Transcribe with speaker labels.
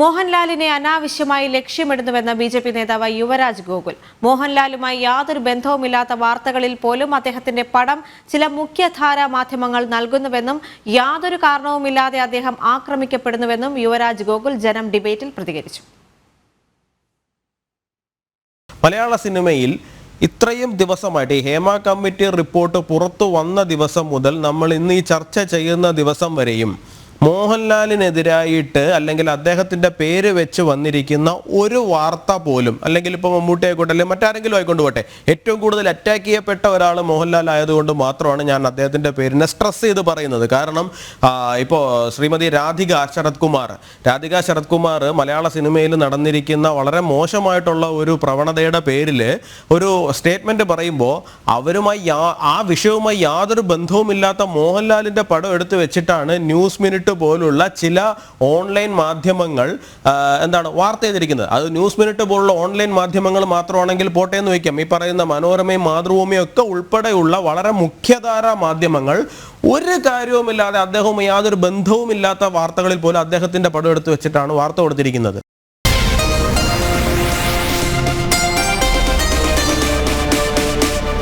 Speaker 1: മോഹൻലാലിനെ അനാവശ്യമായി ലക്ഷ്യമിടുന്നുവെന്ന് B J P നേതാവ് യുവരാജ് ഗോകുൽ. മോഹൻലാലുമായി യാതൊരു ബന്ധവുമില്ലാത്ത വാർത്തകളിൽ പോലും അദ്ദേഹത്തിന്റെ പടം ചില മുഖ്യധാരാ മാധ്യമങ്ങൾ നൽകുന്നുവെന്നും യാതൊരു കാരണവുമില്ലാതെ അദ്ദേഹം ആക്രമിക്കപ്പെടുന്നുവെന്നും യുവരാജ് ഗോകുൽ ജനം ഡിബേറ്റിൽ പ്രതികരിച്ചു.
Speaker 2: മലയാള സിനിമയിൽ ഇത്രയും ദിവസമായിട്ട് ഈ ഹേമ കമ്മിറ്റി റിപ്പോർട്ട് പുറത്തു വന്ന ദിവസം മുതൽ നമ്മൾ ഇന്ന് ഈ ചർച്ച ചെയ്യുന്ന ദിവസം വരെയും മോഹൻലാലിനെതിരായിട്ട് അല്ലെങ്കിൽ അദ്ദേഹത്തിന്റെ പേര് വെച്ച് വന്നിരിക്കുന്ന ഒരു വാർത്ത പോലും അല്ലെങ്കിൽ ഇപ്പോൾ മമ്മൂട്ടി ആയിക്കോട്ടെ അല്ലെങ്കിൽ മറ്റാരെങ്കിലും ആയിക്കൊണ്ട് പോട്ടെ ഏറ്റവും കൂടുതൽ അറ്റാക്ക് ചെയ്യപ്പെട്ട ഒരാൾ മോഹൻലാൽ ആയതുകൊണ്ട് മാത്രമാണ് ഞാൻ അദ്ദേഹത്തിന്റെ പേരിനെ സ്ട്രെസ് ചെയ്ത് പറയുന്നത്. കാരണം ഇപ്പോൾ ശ്രീമതി രാധിക ശരത് കുമാർ രാധിക ശരത് കുമാർ മലയാള സിനിമയിൽ നടന്നിരിക്കുന്ന വളരെ മോശമായിട്ടുള്ള ഒരു പ്രവണതയുടെ പേരിൽ ഒരു സ്റ്റേറ്റ്മെന്റ് പറയുമ്പോൾ അവരുമായി ആ വിഷയവുമായി യാതൊരു ബന്ധവുമില്ലാത്ത മോഹൻലാലിന്റെ പടം എടുത്തു വെച്ചിട്ടാണ് ന്യൂസ് മിനിറ്റ് പോലുള്ള ചില ഓൺലൈൻ മാധ്യമങ്ങൾ എന്താണ് വാർത്ത ചെയ്തിരിക്കുന്നത്. അത് ന്യൂസ് മിനിറ്റ് പോലുള്ള ഓൺലൈൻ മാധ്യമങ്ങൾ മാത്രമാണെങ്കിൽ പോട്ടെ എന്ന് വയ്ക്കാം. ഈ പറയുന്ന മനോരമയും മാതൃഭൂമിയും ഒക്കെ ഉൾപ്പെടെയുള്ള വളരെ മുഖ്യധാരാ മാധ്യമങ്ങൾ ഒരു കാര്യവുമില്ലാതെ അദ്ദേഹവും യാതൊരു ബന്ധവുമില്ലാത്ത വാർത്തകളിൽ പോലും അദ്ദേഹത്തിന്റെ പടം എടുത്തു വെച്ചിട്ടാണ് വാർത്ത കൊടുത്തിരിക്കുന്നത്.